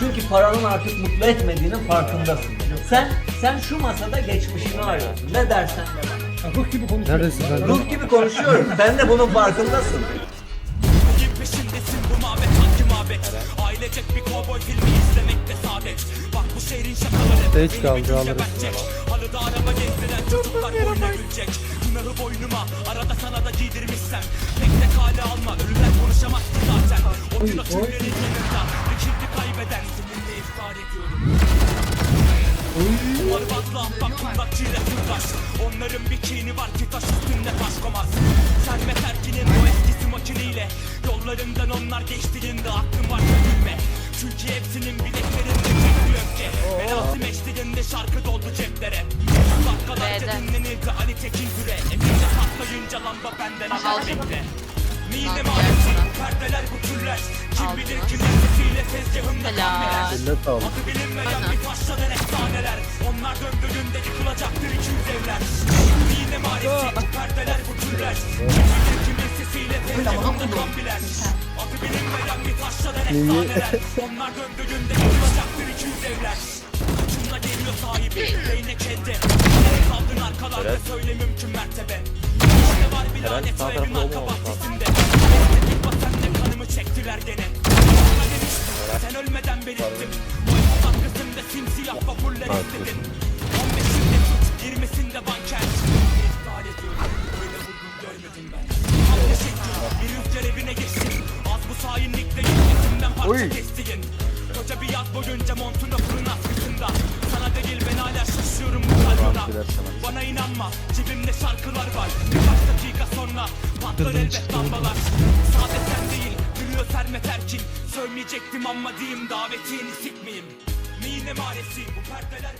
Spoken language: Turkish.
Çünkü paranın artık mutlu etmediğinin farkındasın. Sen sen şu masada geçmişini arıyorsun. Ne dersen de bak. Ruh gibi konuş. Neredesin sen? Ruh gibi konuşuyorum. Sen de bunun farkındasın. Neyin peşindesin bu mabet hangi mabet Ailecek bir kovboy filmi izlemekte saadet Bak bu şehrin şakaları Stage beni kaldı, alırız. benecek. Halıda araba gezdiren çocuklar boyuna gülecek Günahı boynuma arada sana da giydirmişsem Tek tek hale alma ölüler konuşamaz ki zaten O gün Batla aklımda çile sırdaş Onların bikini var ki taş üstünde taş komaz. Sermet Erkin'in o eskisi makiniyle Yollarından onlar geçtiğinde aklım varsa gülme. Çünkü hepsinin bileklerinde çekti öfke. Merasim eşliğinde şarkı doldu ceplere. Dakikalarca dinlenirdi Ali Tekin Türe Evinde saklayınca lamba benden Aldım. bekle Mide Aldım maalesef sana. perdeler bu türler. Kim bilir kimin sesiyle tezgahımda sağlık. Adı bilinmeyen bir taşlanan arka bahçesinde Estetik basenle kanımı çektiler gene Sen ölmeden belirttim Bu hakkısında simsiyah vapurlar istedim 15'inde tut 20'sinde banker kestiğin Koca bir yaz boyunca montuna fırın askısında Sana değil ben hala şaşıyorum bu kalyona Bana inanma cebimde şarkılar var Birkaç dakika sonra patlar elbet lambalar Sade sen değil gülüyor Sermet Erkin Sövmeyecektim ama diyeyim davetini sikmeyeyim. Mine maresi bu perdeler